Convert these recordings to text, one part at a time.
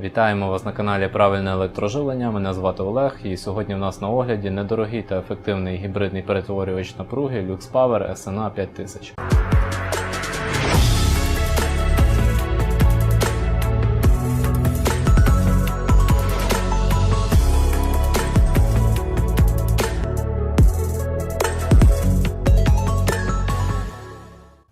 Вітаємо вас на каналі Правильне електроживлення. Мене звати Олег, і сьогодні в нас на огляді недорогий та ефективний гібридний перетворювач напруги LuxPower SNA 5000.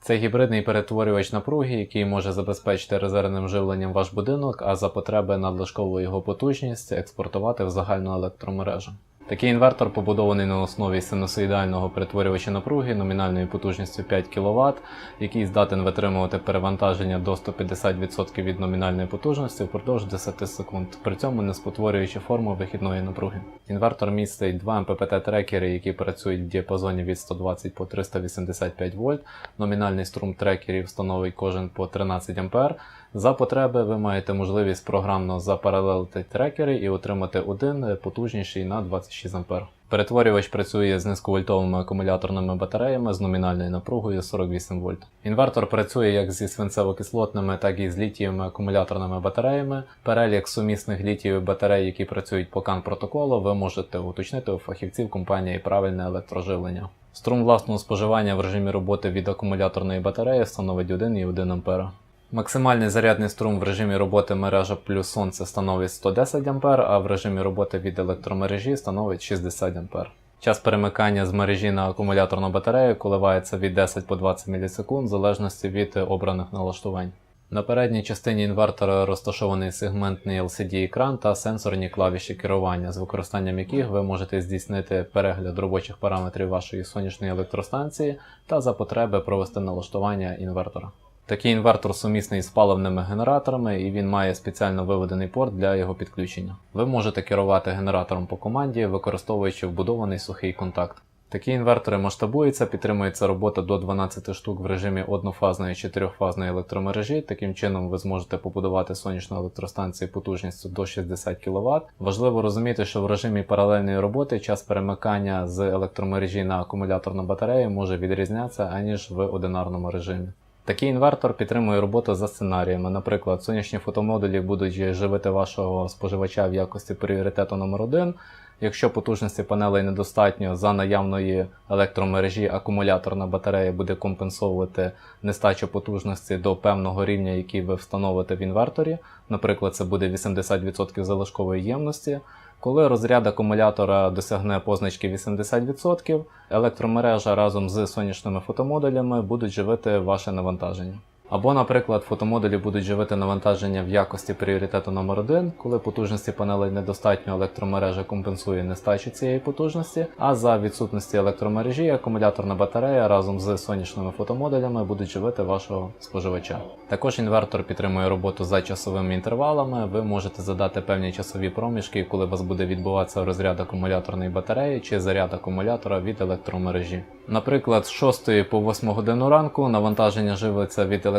Це гібридний перетворювач напруги, який може забезпечити резервним живленням ваш будинок, а за потреби надлишкову його потужність експортувати в загальну електромережу. Такий інвертор побудований на основі синусоїдального перетворювача напруги номінальною потужністю 5 кВт, який здатен витримувати перевантаження до 150% від номінальної потужності впродовж 10 секунд, при цьому не спотворюючи форму вихідної напруги. Інвертор містить два МППТ-трекери, які працюють в діапазоні від 120 по 385 вольт. Номінальний струм трекерів становить кожен по 13 А. За потреби ви маєте можливість програмно запаралелити трекери і отримати один потужніший на 26 А. Перетворювач працює з низьковольтовими акумуляторними батареями з номінальною напругою 48 вольт. Інвертор працює як зі свинцево-кислотними, так і з літієвими акумуляторними батареями. Перелік сумісних літієвих батарей, які працюють по CAN протоколу, ви можете уточнити у фахівців компанії правильне електроживлення. Струм власного споживання в режимі роботи від акумуляторної батареї становить 1,1 А. Максимальний зарядний струм в режимі роботи мережа плюс сонце становить 110 А, а в режимі роботи від електромережі становить 60 А. Час перемикання з мережі на акумуляторну батарею коливається від 10 по 20 мілісекунд в залежності від обраних налаштувань. На передній частині інвертора розташований сегментний LCD-екран та сенсорні клавіші керування, з використанням яких ви можете здійснити перегляд робочих параметрів вашої сонячної електростанції та за потреби провести налаштування інвертора. Такий інвертор сумісний з паливними генераторами і він має спеціально виведений порт для його підключення. Ви можете керувати генератором по команді, використовуючи вбудований сухий контакт. Такі інвертори масштабуються, підтримується робота до 12 штук в режимі однофазної чи трьохфазної електромережі. Таким чином ви зможете побудувати сонячну електростанцію потужністю до 60 кВт. Важливо розуміти, що в режимі паралельної роботи час перемикання з електромережі на акумуляторну батарею може відрізнятися аніж в одинарному режимі. Такий інвертор підтримує роботу за сценаріями. Наприклад, сонячні фотомодулі будуть живити вашого споживача в якості пріоритету номер 1 Якщо потужності панелей недостатньо за наявної електромережі, акумуляторна батарея буде компенсовувати нестачу потужності до певного рівня, який ви встановите в інверторі. Наприклад, це буде 80% залишкової ємності. Коли розряд акумулятора досягне позначки 80%, електромережа разом з сонячними фотомодулями будуть живити ваше навантаження. Або, наприклад, фотомодулі будуть живити навантаження в якості пріоритету номер 1 коли потужності панелей недостатньо, електромережа компенсує нестачу цієї потужності, а за відсутності електромережі акумуляторна батарея разом з сонячними фотомодулями будуть живити вашого споживача. Також інвертор підтримує роботу за часовими інтервалами. Ви можете задати певні часові проміжки, коли у вас буде відбуватися розряд акумуляторної батареї чи заряд акумулятора від електромережі. Наприклад, з 6 по 8 годину ранку навантаження живиться від електромережі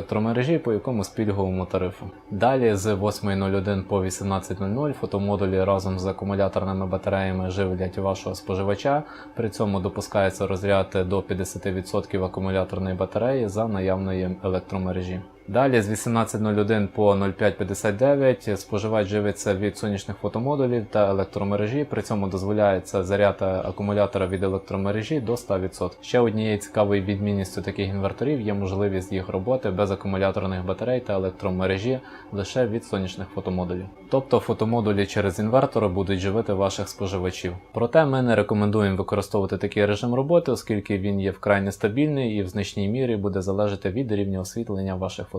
по якомусь пільговому тарифу. Далі з 8.01 по 18.00 фотомодулі разом з акумуляторними батареями живлять вашого споживача. При цьому допускається розряд до 50% акумуляторної батареї за наявної електромережі. Далі з 18.01 по 05.59 споживач живиться від сонячних фотомодулів та електромережі, при цьому дозволяється заряд акумулятора від електромережі до 100%. Ще однією цікавою відмінністю таких інверторів є можливість їх роботи без акумуляторних батарей та електромережі лише від сонячних фотомодулів. Тобто фотомодулі через інвертори будуть живити ваших споживачів. Проте ми не рекомендуємо використовувати такий режим роботи, оскільки він є вкрай нестабільний і в значній мірі буде залежати від рівня освітлення ваших фотомодулів.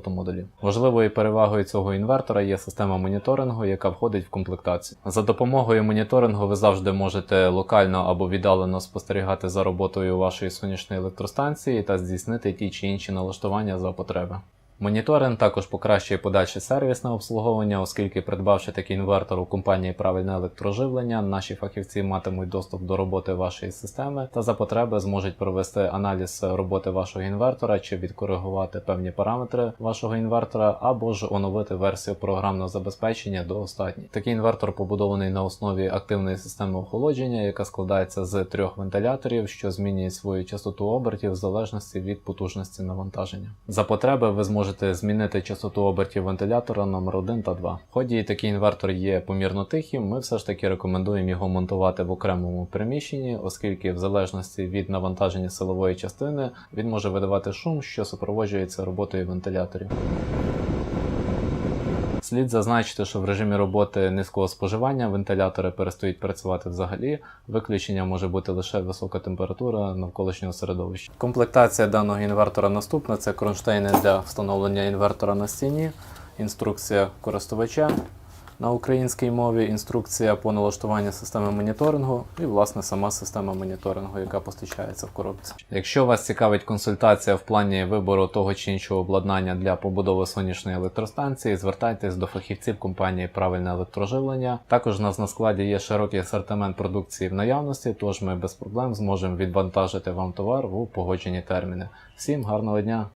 Важливою перевагою цього інвертора є система моніторингу, яка входить в комплектацію. За допомогою моніторингу ви завжди можете локально або віддалено спостерігати за роботою вашої сонячної електростанції та здійснити ті чи інші налаштування за потреби. Моніторинг також покращує подальше сервісне обслуговування, оскільки, придбавши такий інвертор у компанії правильне електроживлення, наші фахівці матимуть доступ до роботи вашої системи та за потреби зможуть провести аналіз роботи вашого інвертора чи відкоригувати певні параметри вашого інвертора, або ж оновити версію програмного забезпечення до останньої. Такий інвертор побудований на основі активної системи охолодження, яка складається з трьох вентиляторів, що змінює свою частоту обертів в залежності від потужності навантаження. За потреби ви зможете можете змінити частоту обертів вентилятора номер 1 та 2. Ході такий інвертор є помірно тихим, ми все ж таки рекомендуємо його монтувати в окремому приміщенні, оскільки в залежності від навантаження силової частини він може видавати шум, що супроводжується роботою вентиляторів. Слід зазначити, що в режимі роботи низького споживання вентилятори перестають працювати взагалі. Виключення може бути лише висока температура навколишнього середовища. Комплектація даного інвертора наступна: це кронштейни для встановлення інвертора на стіні, інструкція користувача на українській мові, інструкція по налаштуванню системи моніторингу і, власне, сама система моніторингу, яка постачається в коробці. Якщо вас цікавить консультація в плані вибору того чи іншого обладнання для побудови сонячної електростанції, звертайтесь до фахівців компанії Правильне електроживлення. Також у нас на складі є широкий асортимент продукції в наявності, тож ми без проблем зможемо відвантажити вам товар у погоджені терміни. Всім гарного дня!